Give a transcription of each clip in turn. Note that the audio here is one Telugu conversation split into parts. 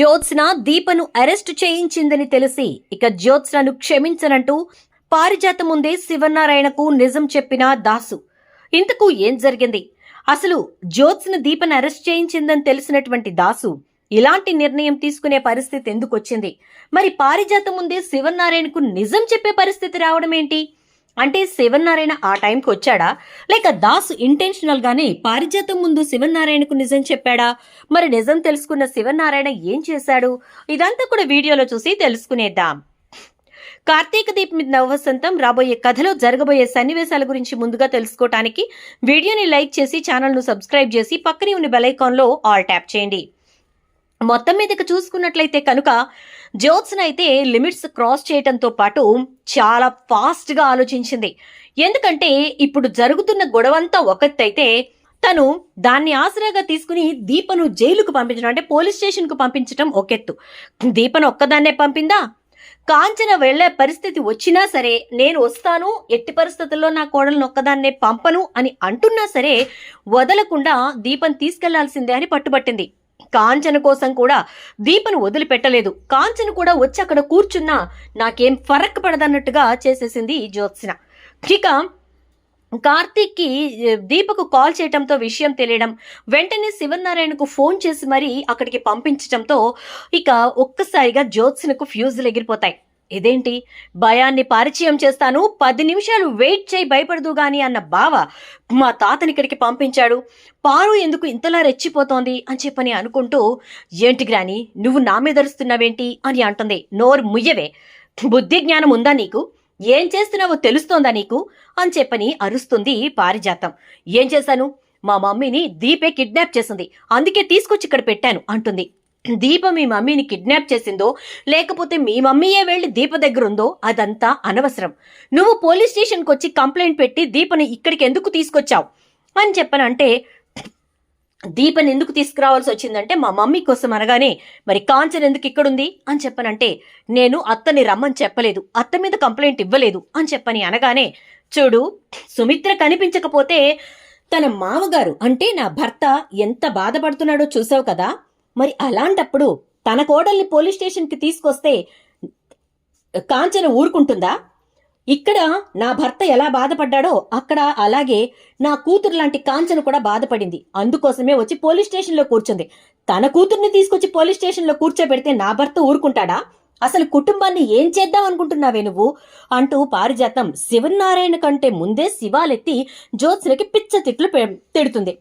జ్యోత్స్న దీపను అరెస్టు చేయించిందని తెలిసి ఇక జ్యోత్స్నను క్షమించనంటూ పారిజాత ముందే శివనారాయణకు నిజం చెప్పిన దాసు. ఇంతకు ఏం జరిగింది? అసలు జ్యోత్స్న దీపను అరెస్ట్ చేయించిందని తెలిసినటువంటి దాసు ఇలాంటి నిర్ణయం తీసుకునే పరిస్థితి ఎందుకు వచ్చింది మరి పారిజాత ముందే శివనారాయణకు నిజం చెప్పే పరిస్థితి రావడం ఏంటి అంటే శివనారాయణ ఆ టైంకి వచ్చాడా? లేక దాసు ఇంటెన్షనల్గానే పారిజాతం ముందు శివనారాయణకు నిజం చెప్పాడా? మరి నిజం తెలుసుకున్న శివనారాయణ ఏం చేశాడు? ఇదంతా కూడా వీడియోలో చూసి తెలుసుకునేద్దాం. కార్తీక దీప్ మీద నవవసంతం రాబోయే కథలో జరగబోయే సన్నివేశాల గురించి ముందుగా తెలుసుకోవటానికి వీడియోని లైక్ చేసి ఛానల్ను సబ్స్క్రైబ్ చేసి పక్కనే ఉన్న బెల్ ఐకాన్లో ఆల్ ట్యాప్ చేయండి. మొత్తం మీదకి చూసుకున్నట్లయితే కనుక జ్యోత్స్న అయితే లిమిట్స్ క్రాస్ చేయటంతో పాటు చాలా ఫాస్ట్గా ఆలోచించింది. ఎందుకంటే ఇప్పుడు జరుగుతున్న గొడవంతా ఒకటైతే తను దాన్ని ఆసరాగా తీసుకుని దీపను జైలుకు పంపించడం అంటే పోలీస్ స్టేషన్కు పంపించడం ఒకెత్తు. దీపను ఒక్కదాన్నే పంపిందా? కాంచన వెళ్ళే పరిస్థితి వచ్చినా సరే నేను వస్తాను ఎట్టి పరిస్థితుల్లో నా కోడలను ఒక్కదాన్నే పంపను అని అంటున్నా సరే వదలకుండా దీపం తీసుకెళ్ళాల్సిందే అని పట్టుబట్టింది. కాంచన కోసం కూడా దీపను వదిలిపెట్టలేదు. కాంచన కూడా వచ్చి అక్కడ కూర్చున్నా నాకేం ఫరక్ పడదన్నట్టుగా చేసేసింది జ్యోత్స్న. ఇక కార్తీక్కి దీపకు కాల్ చేయటంతో విషయం తెలియడం వెంటనే శివనారాయణకు ఫోన్ చేసి మరీ అక్కడికి పంపించటంతో ఇక ఒక్కసారిగా జ్యోత్స్నకు ఫ్యూజులు ఎగిరిపోతాయి. ఇదేంటి? భయాన్ని పరిచయం చేస్తాను పది నిమిషాలు వెయిట్ చేయి భయపడదు గాని అన్న బావ మా తాతని ఇక్కడికి పంపించాడు. పారు ఎందుకు ఇంతలా రెచ్చిపోతోంది అని చెప్పని అనుకుంటూ ఏంటి గ్రాని నువ్వు నా మీద అరుస్తున్నావేంటి అని అంటుంది. నోరు ముయ్యవే. బుద్ధి జ్ఞానం ఉందా నీకు? ఏం చేస్తున్నావో తెలుస్తోందా నీకు? అని చెప్పని అరుస్తుంది పారిజాతం. ఏం చేశాను? మా మమ్మీని దీపే కిడ్నాప్ చేసింది. అందుకే తీసుకొచ్చి ఇక్కడ పెట్టాను అంటుంది. దీప మీ మమ్మీని కిడ్నాప్ చేసిందో లేకపోతే మీ మమ్మీయే వెళ్ళి దీప దగ్గర ఉందో అదంతా అనవసరం. నువ్వు పోలీస్ స్టేషన్కి వచ్చి కంప్లైంట్ పెట్టి దీపని ఇక్కడికి ఎందుకు తీసుకొచ్చావు? అని చెప్పనంటే దీపని ఎందుకు తీసుకురావాల్సి వచ్చిందంటే మా మమ్మీ కోసం అనగానే మరి కాంచన్ ఎందుకు ఇక్కడుంది? అని చెప్పనంటే నేను అత్తని రమ్మని చెప్పలేదు అత్త మీద కంప్లైంట్ ఇవ్వలేదు అని చెప్పని అనగానే చూడు సుమిత్ర కనిపించకపోతే తన మామగారు అంటే నా భర్త ఎంత బాధపడుతున్నాడో చూసావు కదా? మరి అలాంటప్పుడు తన కోడల్ని పోలీస్ స్టేషన్కి తీసుకొస్తే కాంచన ఊరుకుంటుందా? ఇక్కడ నా భర్త ఎలా బాధపడ్డాడో అక్కడ అలాగే నా కూతురు లాంటి కాంచన కూడా బాధపడింది. అందుకోసమే వచ్చి పోలీస్ స్టేషన్లో కూర్చుంది. తన కూతుర్ని తీసుకొచ్చి పోలీస్ స్టేషన్లో కూర్చోబెడితే నా భర్త ఊరుకుంటాడా? అసలు కుటుంబాన్ని ఏం చేద్దాం అనుకుంటున్నావే నువ్వు? అంటూ పారిజాతం శివనారాయణ కంటే ముందే శివాలెత్తి జ్యోత్స్నకి పిచ్చ తిట్లు పె- తిడుతుంది.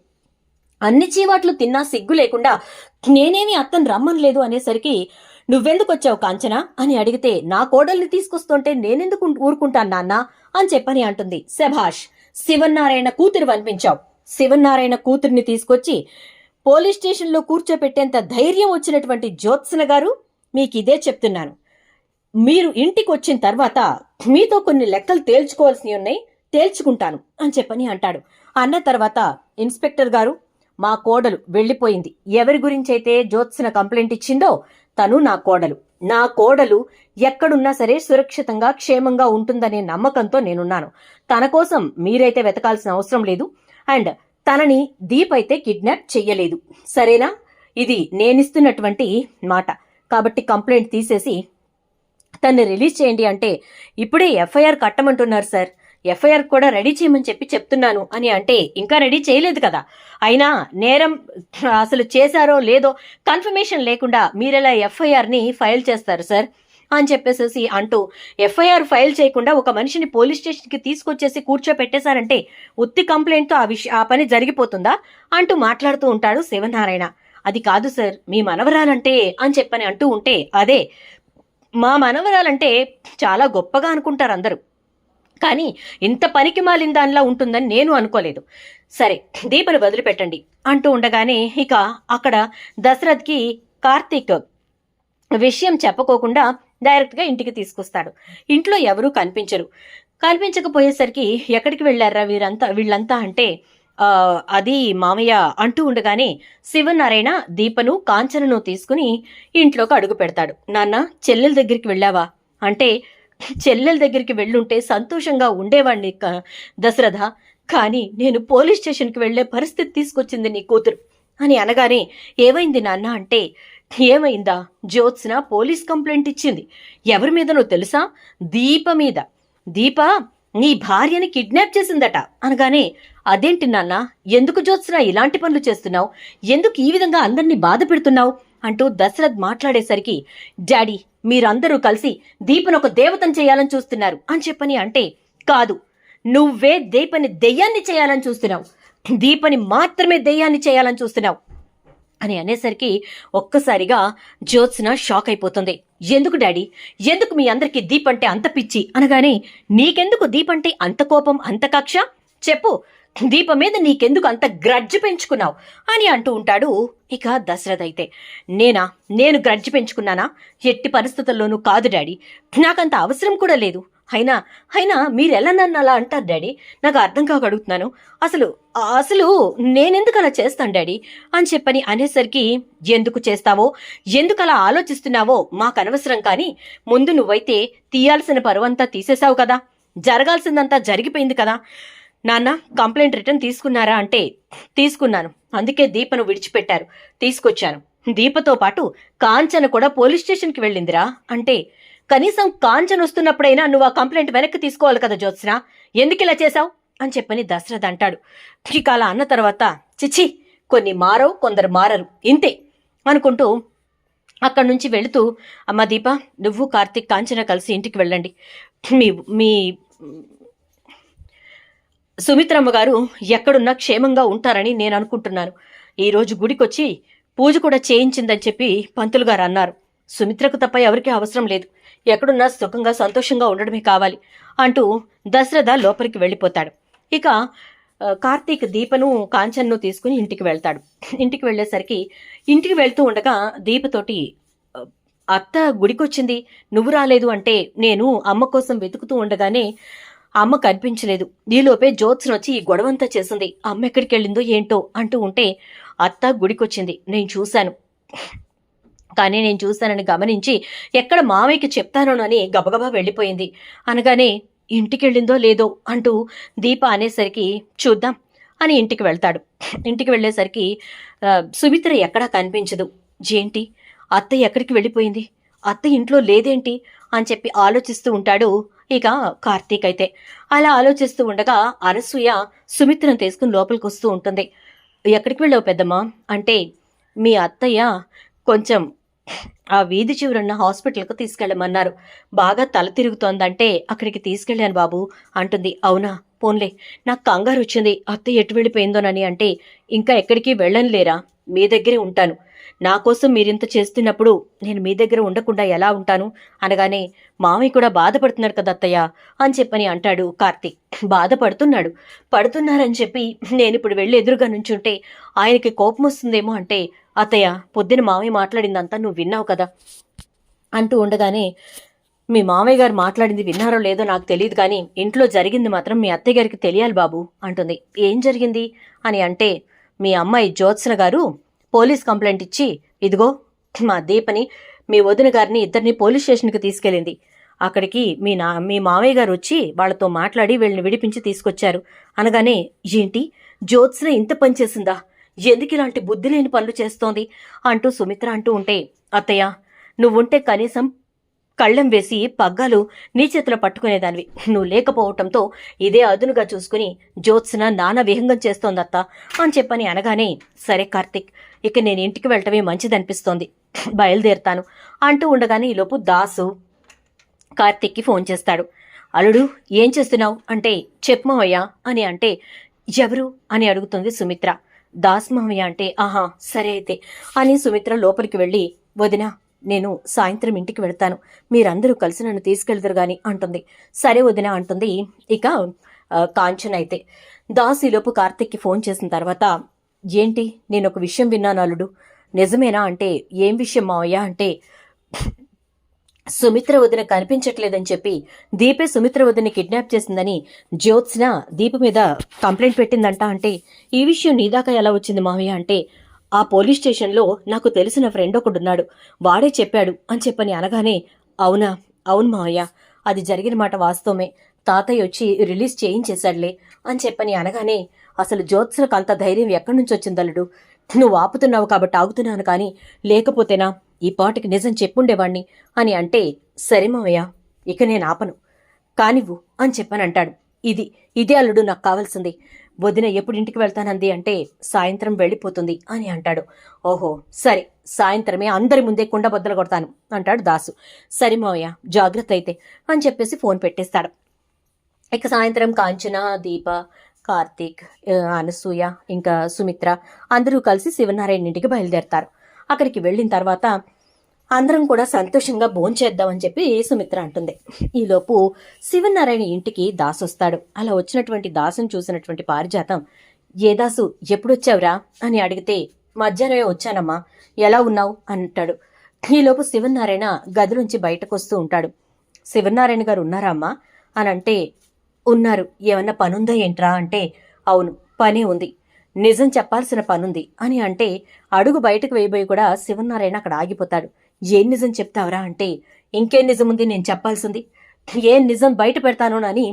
అన్ని చీవాట్లు తిన్నా సిగ్గు లేకుండా నేనేమి అత్తను రమ్మనలేదు అనేసరికి నువ్వెందుకు వచ్చావు కాంచన? అని అడిగితే నా కోడల్ని తీసుకొస్తుంటే నేనెందుకు ఊరుకుంటాను నాన్న? అని చెప్పని అంటుంది శభాష్. శివన్నారాయణ కూతురు అనిపించావు శివన్నారాయణ కూతుర్ని తీసుకొచ్చి పోలీస్ స్టేషన్లో కూర్చోపెట్టేంత ధైర్యం వచ్చినటువంటి జ్యోత్సన గారు మీకు ఇదే చెప్తున్నాను. మీరు ఇంటికి వచ్చిన తర్వాత మీతో కొన్ని లెక్కలు తేల్చుకోవాల్సినవి ఉన్నాయి తేల్చుకుంటాను అని చెప్పని అంటాడు. అన్న తర్వాత ఇన్స్పెక్టర్ గారు మా కోడలు వెళ్ళిపోయింది. ఎవరి గురించి అయితే కంప్లైంట్ ఇచ్చిందో తను నా కోడలు. నా కోడలు ఎక్కడున్నా సరే సురక్షితంగా క్షేమంగా ఉంటుందనే నమ్మకంతో నేనున్నాను. తన కోసం మీరైతే వెతకాల్సిన అవసరం లేదు. అండ్ తనని దీప్ అయితే కిడ్నాప్ చెయ్యలేదు. సరేనా? ఇది నేనిస్తున్నటువంటి మాట. కాబట్టి కంప్లైంట్ తీసేసి తన్ని రిలీజ్ చేయండి అంటే ఇప్పుడే ఎఫ్ఐఆర్ కట్టమంటున్నారు సార్. ఎఫ్ఐఆర్ కూడా రెడీ చేయమని చెప్పి చెప్తున్నాను అని అంటే ఇంకా రెడీ చేయలేదు కదా. అయినా నేరం అసలు చేశారో లేదో కన్ఫర్మేషన్ లేకుండా మీరెలా ఎఫ్ఐఆర్ని ఫైల్ చేస్తారు సార్? అని చెప్పేసేసి అంటూ ఎఫ్ఐఆర్ ఫైల్ చేయకుండా ఒక మనిషిని పోలీస్ స్టేషన్కి తీసుకొచ్చేసి కూర్చోపెట్టేశారంటే ఉత్తి కంప్లైంట్తో ఆ విష ఆ పని జరిగిపోతుందా? అంటూ మాట్లాడుతూ ఉంటాడు శివనారాయణ. అది కాదు సార్ మీ మనవరాలంటే అని చెప్పని అంటూ ఉంటే అదే మా మనవరాలంటే చాలా గొప్పగా అనుకుంటారు అందరూ. కానీ ఇంత పనికి మాలిన దానిలా ఉంటుందని నేను అనుకోలేదు. సరే దీపను వదిలిపెట్టండి అంటూ ఉండగానే ఇక అక్కడ దశరథ్కి కార్తీక్ విషయం చెప్పకోకుండా డైరెక్ట్గా ఇంటికి తీసుకొస్తాడు. ఇంట్లో ఎవరూ కనిపించరు. కనిపించకపోయేసరికి ఎక్కడికి వెళ్ళారా వీరంతా వీళ్ళంతా అంటే అది మామయ్య అంటూ ఉండగానే శివనారాయణ దీపను కాంచనను తీసుకుని ఇంట్లోకి అడుగు పెడతాడు. నాన్న చెల్లెల దగ్గరికి వెళ్ళావా? అంటే చెల్లెల దగ్గరికి వెళ్ళుంటే సంతోషంగా ఉండేవాడిని దశరథ. కానీ నేను పోలీస్ స్టేషన్కి వెళ్ళే పరిస్థితి తీసుకొచ్చింది నీ కూతురు అని అనగానే ఏమైంది నాన్న అంటే ఏమైందా? జ్యోత్స్న పోలీస్ కంప్లైంట్ ఇచ్చింది. ఎవరి మీదనో తెలుసా? దీప మీద. దీప నీ భార్యని కిడ్నాప్ చేసిందట అనగానే అదేంటి నాన్న? ఎందుకు జ్యోత్స్న ఇలాంటి పనులు చేస్తున్నావు? ఎందుకు ఈ విధంగా అందరినీ బాధ పెడుతున్నావు? అంటూ దశరథ్ మాట్లాడేసరికి డాడీ మీరందరూ కలిసి దీపను ఒక దేవతను చేయాలని చూస్తున్నారు అని చెప్పని అంటే కాదు. నువ్వే దీపని దెయ్యాన్ని చేయాలని చూస్తున్నావు. దీపని మాత్రమే దెయ్యాన్ని చేయాలని చూస్తున్నావు. అని అనేసరికి ఒక్కసారిగా జ్యోత్స్న షాక్ అయిపోతుంది. ఎందుకు డాడీ? ఎందుకు మీ అందరికీ దీప్ అంటే అంత పిచ్చి? అనగానే నీకెందుకు దీప్ అంటే అంత కోపం అంత కక్ష? చెప్పు. దీప మీద నీకెందుకు అంత గ్రడ్జ్ పెంచుకున్నావు? అని అంటూ ఉంటాడు ఇక దశరథ్ అయితే. నేనా? నేను గ్రడ్జ్ పెంచుకున్నానా? ఎట్టి పరిస్థితుల్లోనూ కాదు డాడీ. నాకంత అవసరం కూడా లేదు. అయినా అయినా మీరెలా నన్ను అలా అంటారు డాడీ. నాకు అర్థం కాక అడుగుతున్నాను. అసలు అసలు నేనెందుకు అలా చేస్తాను డాడీ? అని చెప్పని అనేసరికి ఎందుకు చేస్తావో? ఎందుకు అలా ఆలోచిస్తున్నావో మాకు అనవసరం కానీ ముందు నువ్వైతే తీయాల్సిన పరువంతా తీసేశావు కదా. జరగాల్సిందంతా జరిగిపోయింది కదా. నాన్న కంప్లైంట్ రిటర్న్ తీసుకున్నారా అంటే తీసుకున్నాను. అందుకే దీపను విడిచిపెట్టారు. తీసుకొచ్చాను. దీపతో పాటు కాంచన కూడా పోలీస్ స్టేషన్కి వెళ్ళిందిరా. అంటే కనీసం కాంచన వస్తున్నప్పుడైనా నువ్వు ఆ కంప్లైంట్ వెనక్కి తీసుకోవాలి కదా జ్యోత్స్న. ఎందుకు ఇలా చేశావు? అని చెప్పని దశరథ్ అంటాడు. ఇక అలా అన్న తర్వాత చిచ్చి కొన్ని మారవు కొందరు మారరు. ఇంతే. అనుకుంటూ అక్కడి నుంచి వెళుతూ అమ్మ దీప నువ్వు కార్తీక్ కాంచన కలిసి ఇంటికి వెళ్ళండి. మీ మీ సుమిత్రమ్మ గారు ఎక్కడున్నా క్షేమంగా ఉంటారని నేను అనుకుంటున్నాను. ఈరోజు గుడికొచ్చి పూజ కూడా చేయించిందని చెప్పి పంతులు గారు అన్నారు. సుమిత్రకు తప్ప ఎవరికీ అవసరం లేదు. ఎక్కడున్నా సుఖంగా సంతోషంగా ఉండడమే కావాలి అంటూ దశరథ లోపలికి వెళ్ళిపోతాడు. ఇక కార్తీక్ దీపను కాంచన్ను తీసుకుని ఇంటికి వెళ్తాడు. ఇంటికి వెళ్ళేసరికి ఇంటికి వెళ్తూ ఉండగా దీపతోటి అత్త గుడికొచ్చింది. నువ్వు రాలేదు అంటే నేను అమ్మ కోసం వెతుకుతూ ఉండగానే అమ్మ కనిపించలేదు. ఈలోపే జ్యోత్స్నొచ్చి ఈ గొడవంతా చేసింది. అమ్మ ఎక్కడికి వెళ్ళిందో ఏంటో అంటూ ఉంటే అత్త గుడికొచ్చింది. నేను చూశాను. కానీ నేను చూశానని గమనించి ఎక్కడ మామయ్యకి చెప్తానోనని గబగబా వెళ్ళిపోయింది. అనగానే ఇంటికెళ్ళిందో లేదో అంటూ దీప అనేసరికి చూద్దాం అని ఇంటికి వెళ్తాడు. ఇంటికి వెళ్ళేసరికి సుమిత్ర ఎక్కడా కనిపించదు. ఏంటి అత్త ఎక్కడికి వెళ్ళిపోయింది? అత్త ఇంట్లో లేదేంటి? అని చెప్పి ఆలోచిస్తూ ఉంటాడు ఇక కార్తీక్ అయితే. అలా ఆలోచిస్తూ ఉండగా అరసూయ సుమిత్రను తీసుకుని లోపలికి వస్తూ ఉంటుంది. ఎక్కడికి వెళ్ళావు పెద్దమ్మా? అంటే మీ అత్తయ్య కొంచెం ఆ వీధి చివరున్న హాస్పిటల్కు తీసుకెళ్ళమన్నారు. బాగా తల తిరుగుతోందంటే అక్కడికి తీసుకెళ్ళాను బాబు అంటుంది. అవునా? పోన్లే. నాకు కంగారు వచ్చింది అత్త ఎటు వెళ్ళిపోయిందోనని అంటే ఇంకా ఎక్కడికి వెళ్ళనులేరా? మీ దగ్గరే ఉంటాను. నా కోసం మీరింత చేస్తున్నప్పుడు నేను మీ దగ్గర ఉండకుండా ఎలా ఉంటాను? అనగానే మామయ్య కూడా బాధపడుతున్నాడు కదా అత్తయ్య అని చెప్పని అంటాడు కార్తీక్. బాధపడుతున్నాడు? పడుతున్నారని చెప్పి నేను ఇప్పుడు వెళ్ళి ఎదురుగా నుంచుంటే ఆయనకి కోపం వస్తుందేమో అంటే అత్తయ్య పొద్దున మామయ్య మాట్లాడిందంతా నువ్వు విన్నావు కదా అంటూ ఉండగానే మీ మామయ్య గారు మాట్లాడింది విన్నారో లేదో నాకు తెలియదు కానీ ఇంట్లో జరిగింది మాత్రం మీ అత్తయ్య గారికి తెలియాలి బాబు అంటుంది. ఏం జరిగింది? అని అంటే మీ అమ్మాయి జ్యోత్సన గారు పోలీస్ కంప్లైంట్ ఇచ్చి ఇదిగో మా దీపని మీ వదిన గారిని ఇద్దరిని పోలీస్ స్టేషన్కి తీసుకెళ్ళింది. అక్కడికి మీ నా మీ మామయ్య గారు వచ్చి వాళ్ళతో మాట్లాడి వీళ్ళని విడిపించి తీసుకొచ్చారు. అనగానే ఏంటి? జ్యోత్స్న ఇంత పని చేసిందా? ఎందుకు ఇలాంటి బుద్ధి లేని పనులు చేస్తోంది? అంటూ సుమిత్ర అంటూ ఉంటే అత్తయ్య నువ్వుంటే కనీసం కళ్ళెం వేసి పగ్గాలు నీ చేతిలో పట్టుకునేదానివి. నువ్వు లేకపోవటంతో ఇదే అదునుగా చూసుకుని జ్యోత్స్న నానా విహంగం చేస్తోందత్తా అని చెప్పని అనగానే సరే కార్తిక్ ఇక నేను ఇంటికి వెళ్ళటమే మంచిదనిపిస్తోంది. బయలుదేరుతాను అంటూ ఉండగానే ఈలోపు దాసు కార్తిక్కి ఫోన్ చేస్తాడు. అల్లుడు ఏం చేస్తున్నావు? అంటే చెప్పు అని అంటే ఎవరు? అని అడుగుతుంది సుమిత్ర. దాస్ మావయ్య అంటే ఆహా సరే అయితే అని సుమిత్ర లోపలికి వెళ్ళి వదిన నేను సాయంత్రం ఇంటికి వెళ్తాను. మీరందరూ కలిసి నన్ను తీసుకెళ్తారు గాని అంటుంది. సరే వదిన అంటుంది. ఇక కాంచన్ కాంచన అయితే. దాస్ ఈలోపు కార్తిక్కి ఫోన్ చేసిన తర్వాత ఏంటి? నేను ఒక విషయం విన్నాను అల్లుడు. నిజమేనా అంటే ఏం విషయం మావయ్య అంటే సుమిత్ర వదిన కనిపించట్లేదని చెప్పి దీపే సుమిత్ర వదిని కిడ్నాప్ చేసిందని జ్యోత్స్న దీప మీద కంప్లైంట్ పెట్టిందంట అంటే ఈ విషయం నీదాకా ఎలా వచ్చింది మావయ్య అంటే ఆ పోలీస్ స్టేషన్లో నాకు తెలిసిన ఫ్రెండ్ ఒకడున్నాడు. వాడే చెప్పాడు అని చెప్పని అనగానే అవునా? అవును మావయ్య. అది జరిగిన మాట వాస్తవమే. తాతయ్య వచ్చి రిలీజ్ చేయించేశాడులే అని చెప్పని అనగానే అసలు జ్యోత్సులకు అంత ధైర్యం ఎక్కడి నుంచి వచ్చిందల్లుడు నువ్వు ఆపుతున్నావు కాబట్టి ఆగుతున్నాను కానీ లేకపోతేనా ఈ పాటికి నిజం చెప్పుండేవాణ్ణి? అని అంటే సరే ఇక నేను ఆపను. కానివ్వు అని చెప్పానంటాడు. ఇది ఇదే అల్లుడు నాకు కావాల్సింది. వదిన ఎప్పుడు ఇంటికి వెళ్తానంది అంటే సాయంత్రం వెళ్ళిపోతుంది అని అంటాడు. ఓహో సరే సాయంత్రమే అందరి ముందే కుండ బద్దలు కొడతాను అంటాడు దాసు. సరే మావయ్య జాగ్రత్త అయితే అని చెప్పేసి ఫోన్ పెట్టేస్తాడు. ఇక సాయంత్రం కాంచన దీప కార్తీక్ అనసూయ ఇంకా సుమిత్ర అందరూ కలిసి శివనారాయణ ఇంటికి బయలుదేరతారు. అక్కడికి వెళ్ళిన తర్వాత అందరం కూడా సంతోషంగా భోంచేద్దామని చెప్పి సుమిత్ర అంటుంది. ఈలోపు శివనారాయణ ఇంటికి దాసు వస్తాడు. అలా వచ్చినటువంటి దాసును చూసినటువంటి పారిజాతం ఏ దాసు ఎప్పుడొచ్చావురా? అని అడిగితే మధ్యాహ్నమే వచ్చానమ్మా. ఎలా ఉన్నావు? అంటాడు. ఈలోపు శివనారాయణ గదిలోంచి బయటకు వస్తూ ఉంటాడు. శివనారాయణ గారు ఉన్నారా అమ్మా? అని అంటే ఉన్నారు. ఏమన్నా పనుందా ఏంట్రా అంటే అవును పనే ఉంది. నిజం చెప్పాల్సిన పనుంది అని అంటే అడుగు బయటకు వేయబోయి కూడా శివనారాయణ అక్కడ ఆగిపోతాడు. ఏం నిజం చెప్తావరా అంటే ఇంకేం నిజం ఉంది నేను చెప్పాల్సింది? ఏం నిజం బయట పెడతానోనని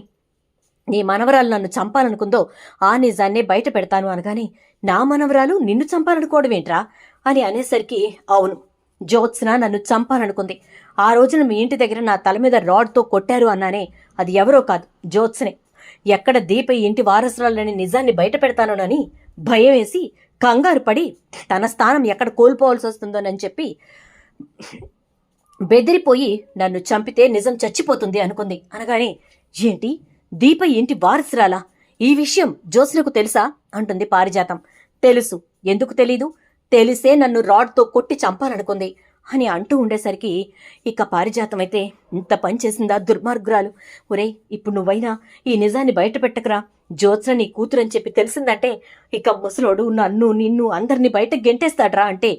నీ మనవరాలు నన్ను చంపాలనుకుందో ఆ నిజాన్నే బయట పెడతాను అనగాని నా మనవరాలు నిన్ను చంపాలనుకోవడం ఏంట్రా అని అనేసరికి అవును జ్యోత్స్న నన్ను చంపాలనుకుంది. ఆ రోజున మీ ఇంటి దగ్గర నా తల మీద రాడ్తో కొట్టారు అన్నానే. అది ఎవరో కాదు జ్యోత్స్నే. ఎక్కడ దీప ఇంటి వారసురాలని నిజాన్ని బయట పెడతానోనని భయం వేసి కంగారు పడి తన స్థానం ఎక్కడ కోల్పోవాల్సి వస్తుందోనని చెప్పి బెదిరిపోయి నన్ను చంపితే నిజం చచ్చిపోతుంది అనుకుంది. అనగానే ఏంటి? దీప ఇంటి వారసురాలా? ఈ విషయం జోస్నకు తెలుసా? అంటుంది పారిజాతం. తెలుసు. ఎందుకు తెలీదు? తెలిసే నన్ను రాడ్తో కొట్టి చంపాలనుకుంది. అని అంటూ ఉండేసరికి ఇక పారిజాతం అయితే ఇంత పని చేసిందా దుర్మార్గురాలు? ఒరేయ్ ఇప్పుడు నువ్వైనా ఈ నిజాన్ని బయట పెట్టకరా జ్యోత్స్న నీ కూతురని చెప్పి తెలిసిందంటే ఇక ముసలోడు నన్ను నిన్ను అందరినీ బయట గెంటేస్తాడ్రా అంటే.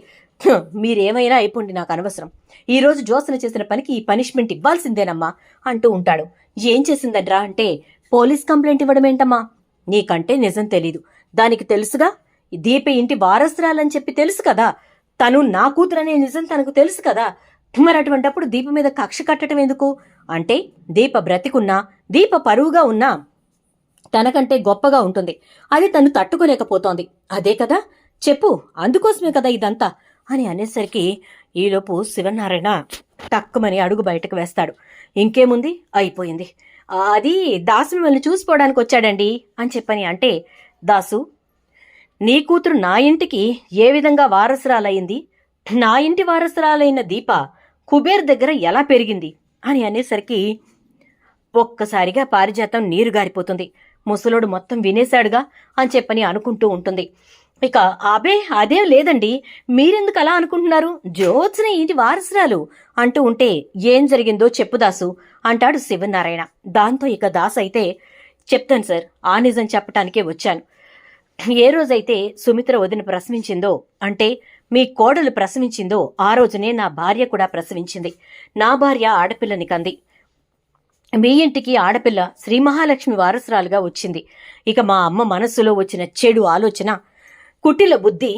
మీరేమైనా అయిపోండి నాకు అనవసరం. ఈరోజు జ్యోత్సన జ్యోత్స్న చేసిన పనికి ఈ పనిష్మెంట్ ఇవ్వాల్సిందేనమ్మా అంటూ ఉంటాడు. ఏం చేసిందడ్రా అంటే పోలీస్ కంప్లైంట్ ఇవ్వడమేంటమ్మా? నీకంటే నిజం తెలీదు. దానికి తెలుసుగా? దీప ఇంటి వారసురాలని చెప్పి తెలుసు కదా? తను నా కూతురనే నిజం తనకు తెలుసు కదా. మరి అటువంటప్పుడు దీప మీద కక్ష కట్టడం ఎందుకు? అంటే దీప బ్రతికున్నా దీప పరువుగా ఉన్నా తనకంటే గొప్పగా ఉంటుంది. అది తను తట్టుకోలేకపోతోంది. అదే కదా? చెప్పు అందుకోసమే కదా ఇదంతా అని అనేసరికి ఈలోపు శివనారాయణ తక్కువని అడుగు బయటకు వేస్తాడు. ఇంకేముంది? అయిపోయింది. అది దాసు మిమ్మల్ని చూసుకోవడానికి వచ్చాడండి అని చెప్పని అంటే దాసు నీ కూతురు నా ఇంటికి ఏ విధంగా వారసురాలయ్యింది నా ఇంటి వారసురాలైన దీప కుబేర్ దగ్గర ఎలా పెరిగింది? అని అనేసరికి ఒక్కసారిగా పారిజాతం నీరు గారిపోతుంది. ముసలోడు మొత్తం వినేశాడుగా అని చెప్పని అనుకుంటూ ఉంటుంది. ఇక అబే అదేం లేదండి. మీరెందుకు అలా అనుకుంటున్నారు? జ్యోత్స్ని ఇంటి వారసురాలు? అంటూ ఉంటే ఏం జరిగిందో చెప్పు దాసు అంటాడు శివనారాయణ. దాంతో ఇక దాస్ అయితే చెప్తాను సార్ ఆ నిజం చెప్పటానికే వచ్చాను. ఏ రోజైతే సుమిత్ర వదిన ప్రసవించిందో అంటే మీ కోడలు ప్రసవించిందో ఆ రోజునే నా భార్య కూడా ప్రసవించింది. నా భార్య ఆడపిల్లని కంది. మీ ఇంటికి ఆడపిల్ల శ్రీ మహాలక్ష్మి వారసురాలుగా వచ్చింది. ఇక మా అమ్మ మనస్సులో వచ్చిన చెడు ఆలోచన కుటిల బుద్ధి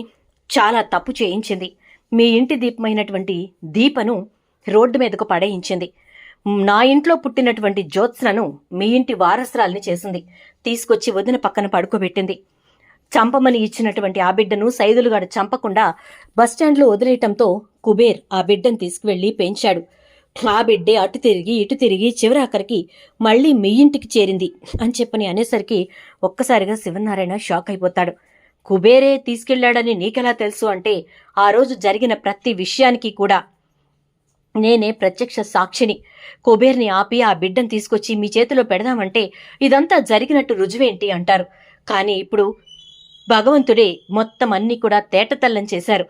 చాలా తప్పు చేయించింది. మీ ఇంటి దీపమైనటువంటి దీపను రోడ్డు మీదకు పడేయించింది. నా ఇంట్లో పుట్టినటువంటి జ్యోత్స్నను మీ ఇంటి వారసురాల్ని చేసింది. తీసుకొచ్చి వదిన పక్కన పడుకోబెట్టింది. చంపమని ఇచ్చినటువంటి ఆ బిడ్డను సైదులుగాడు చంపకుండా బస్టాండ్లో వదిలేయటంతో కుబేర్ ఆ బిడ్డను తీసుకువెళ్ళి పెంచాడు. ఆ బిడ్డే అటు తిరిగి ఇటు తిరిగి చివరాఖరికి మళ్ళీ మీ ఇంటికి చేరింది అని చెప్పని అనేసరికి ఒక్కసారిగా శివనారాయణ షాక్ అయిపోతాడు. కుబేరే తీసుకెళ్ళాడని నీకెలా తెలుసు అంటే ఆ రోజు జరిగిన ప్రతి విషయానికి కూడా. నేనే ప్రత్యక్ష సాక్షిని. కుబేర్ని ఆపి ఆ బిడ్డను తీసుకొచ్చి మీ చేతిలో పెడదామంటే ఇదంతా జరిగినట్టు రుజువేంటి అంటారు. కానీ ఇప్పుడు భగవంతుడే మొత్తం అన్ని కూడా తేటతల్లం చేశారు.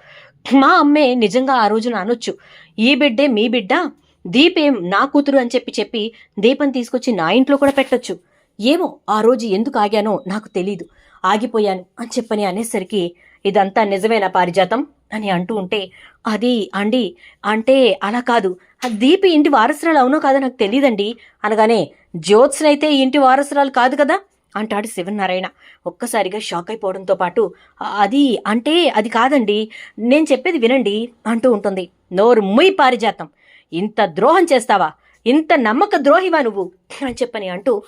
మా అమ్మే నిజంగా ఆ రోజున అనొచ్చు. ఈ బిడ్డే మీ బిడ్డ దీపేం నా కూతురు అని చెప్పి చెప్పి దీపం తీసుకొచ్చి నా ఇంట్లో కూడా పెట్టొచ్చు. ఏమో ఆ రోజు ఎందుకు ఆగానో నాకు తెలీదు. ఆగిపోయాను అని చెప్పని అనేసరికి ఇదంతా నిజమేనా పారిజాతం? అని అంటూ ఉంటే అది అండి అంటే అలా కాదు. ఆ దీపి ఇంటి వారసురాలు అవునో కాదో నాకు తెలియదండి అనగానే జ్యోత్స్నైతే ఇంటి వారసురాలు కాదు కదా? అంటాడు శివనారాయణ. ఒక్కసారిగా షాక్ అయిపోవడంతో పాటు అది అంటే అది కాదండి నేను చెప్పేది వినండి అంటూ ఉంటుంది. నోరు ముయ్ పారిజాతం. ఇంత ద్రోహం చేస్తావా? ఇంత నమ్మక ద్రోహివా నువ్వు? అని చెప్పని అంటూ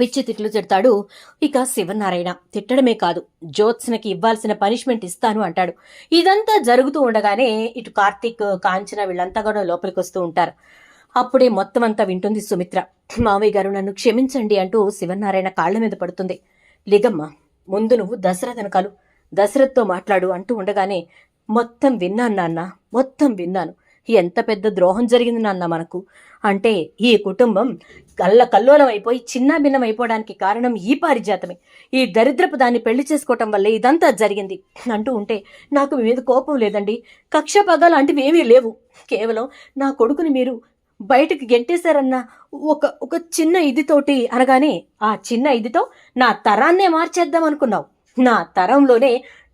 పిచ్చి తిట్లు తిడతాడు ఇక శివనారాయణ. తిట్టడమే కాదు జ్యోత్స్నకి ఇవ్వాల్సిన పనిష్మెంట్ ఇస్తాను అంటాడు. ఇదంతా జరుగుతూ ఉండగానే ఇటు కార్తీక్ కాంచన వీళ్ళంతా కూడా లోపలికి వస్తూ ఉంటారు. అప్పుడే మొత్తం అంతా వింటుంది సుమిత్ర. మావయ్య గారు నన్ను క్షమించండి అంటూ శివనారాయణ కాళ్ళ మీద పడుతుంది. లిగమ్మ ముందు నువ్వు దశరథను కలు దశరథ్తో మాట్లాడు అంటూ ఉండగానే మొత్తం విన్నాను నాన్న మొత్తం విన్నాను. ఎంత పెద్ద ద్రోహం జరిగింది నాన్న మనకు. అంటే ఈ కుటుంబం కళ్ళ కల్లోలం అయిపోయి చిన్నాభిన్నం అయిపోవడానికి కారణం ఈ పారిజాతమే. ఈ దరిద్రపు దాన్ని పెళ్ళి చేసుకోవటం వల్లే ఇదంతా జరిగింది అంటూ ఉంటే నాకు మీ మీద కోపం లేదండి. కక్ష పగ లాంటివి ఏమీ లేవు. కేవలం నా కొడుకుని మీరు బయటకు గెంటేశారన్న ఒక ఒక చిన్న ఇదితోటి అనగానే ఆ చిన్న ఇదితో నా తరాన్నే మార్చేద్దాం అనుకున్నావు. నా తరంలోనే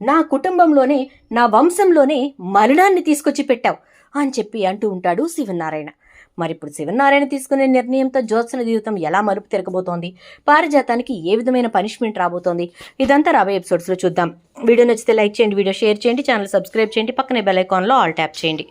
నా కుటుంబంలోనే నా వంశంలోనే మరణాన్ని తీసుకొచ్చి పెట్టావు అని చెప్పి అంటూ ఉంటాడు శివనారాయణ. మరి ఇప్పుడు శివనారాయణ తీసుకునే నిర్ణయంతో జ్యోత్సన జీవితం ఎలా మలుపు తిరగబోతోంది? పారిజాతానికి ఏ విధమైన పనిష్మెంట్ రాబోతోంది? ఇదంతా రాబోయే ఎపిసోడ్స్లో చూద్దాం. వీడియో నచ్చితే లైక్ చేయండి వీడియో షేర్ చేయండి ఛానల్ సబ్స్క్రైబ్ చేయండి పక్కనే బెల్ ఐకాన్లో ఆల్ ట్యాప్ చేయండి.